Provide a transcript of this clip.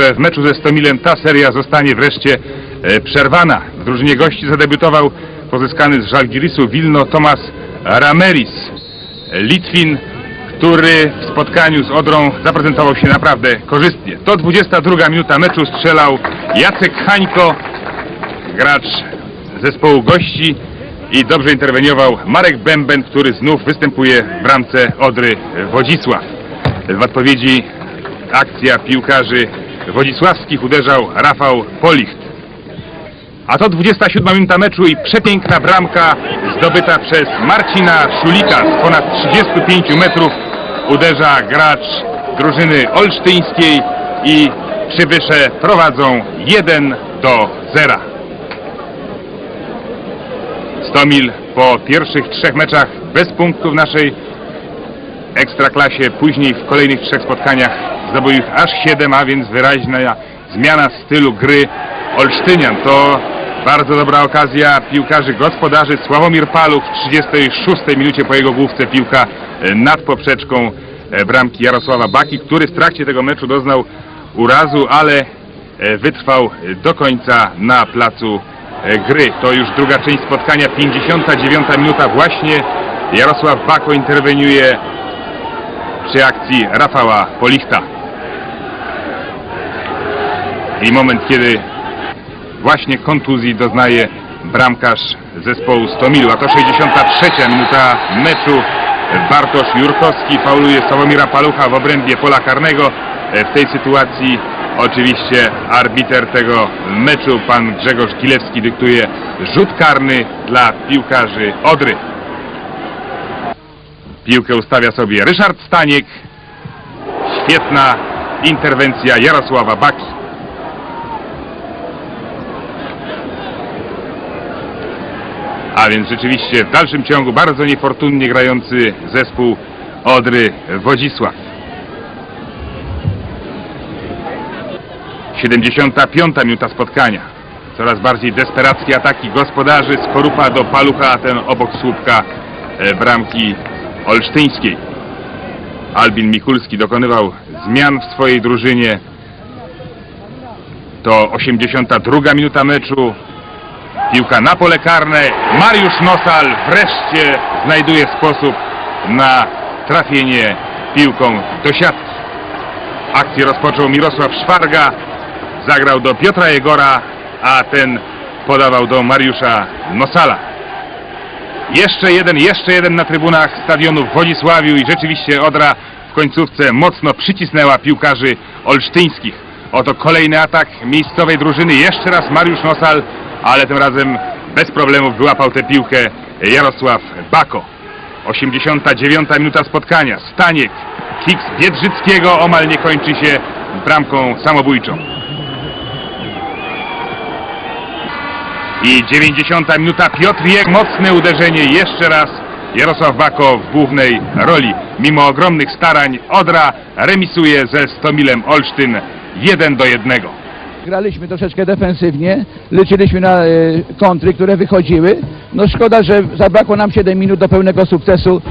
W meczu ze Stomilem ta seria zostanie wreszcie e, przerwana. W drużynie gości zadebiutował pozyskany z Żalgirisu Wilno Tomas Rameris, Litwin, który w spotkaniu z Odrą zaprezentował się naprawdę korzystnie. To 22 minuta meczu strzelał Jacek Hańko, gracz zespołu gości i dobrze interweniował Marek Bęben, który znów występuje w bramce Odry Wodzisław. W odpowiedzi akcja piłkarzy wodzisławskich uderzał Rafał Policht. A to 27 minuta meczu i przepiękna bramka zdobyta przez Marcina Szulika z ponad 35 metrów. Uderza gracz drużyny olsztyńskiej i przybysze prowadzą 1 do 0. Stomil po pierwszych trzech meczach bez punktów w naszej ekstraklasie, później w kolejnych trzech spotkaniach zdobył ich aż 7, a więc wyraźna zmiana stylu gry Olsztynian. To bardzo dobra okazja piłkarzy gospodarzy. Sławomir Paluch w 36 minucie po jego główce piłka e, nad poprzeczką e, bramki Jarosława Baki, który w trakcie tego meczu doznał urazu, ale e, wytrwał do końca na placu gry. To już druga część spotkania, 59 minuta właśnie. Jarosław Bako interweniuje przy akcji Rafała Polichta. I moment, kiedy właśnie kontuzji doznaje bramkarz zespołu Stomilu. A to 63 minuta meczu. Bartosz Jurkowski fauluje Sławomira Palucha w obrębie pola karnego. W tej sytuacji oczywiście arbiter tego meczu, pan Grzegorz Gilewski, dyktuje rzut karny dla piłkarzy Odry. Piłkę ustawia sobie Ryszard Staniek. Świetna interwencja Jarosława Baki. A więc rzeczywiście w dalszym ciągu bardzo niefortunnie grający zespół Odry Wodzisław. 75 minuta spotkania. Coraz bardziej desperackie ataki gospodarzy. Skorupa do Palucha, a ten obok słupka e, bramki olsztyńskiej. Albin Mikulski dokonywał zmian w swojej drużynie. To 82 minuta meczu. Piłka na pole karne. Mariusz Nosal wreszcie znajduje sposób na trafienie piłką do siatki. Akcję rozpoczął Mirosław Szwarga. Zagrał do Piotra Jegora, a ten podawał do Mariusza Nosala. Jeszcze jeden, jeszcze jeden na trybunach stadionu w Wodzisławiu i rzeczywiście Odra w końcówce mocno przycisnęła piłkarzy olsztyńskich. Oto kolejny atak miejscowej drużyny. Jeszcze raz Mariusz Nosal, ale tym razem bez problemów wyłapał tę piłkę Jarosław Bako. 89 minuta spotkania. Staniek, kiks Biedrzyckiego omal nie kończy się bramką samobójczą. I 90 minuta Piotr Jek, mocne uderzenie jeszcze raz. Jarosław Bako w głównej roli. Mimo ogromnych starań Odra remisuje ze Stomilem Olsztyn 1 do 1. Graliśmy troszeczkę defensywnie, liczyliśmy na e, kontry, które wychodziły. No szkoda, że zabrakło nam 7 minut do pełnego sukcesu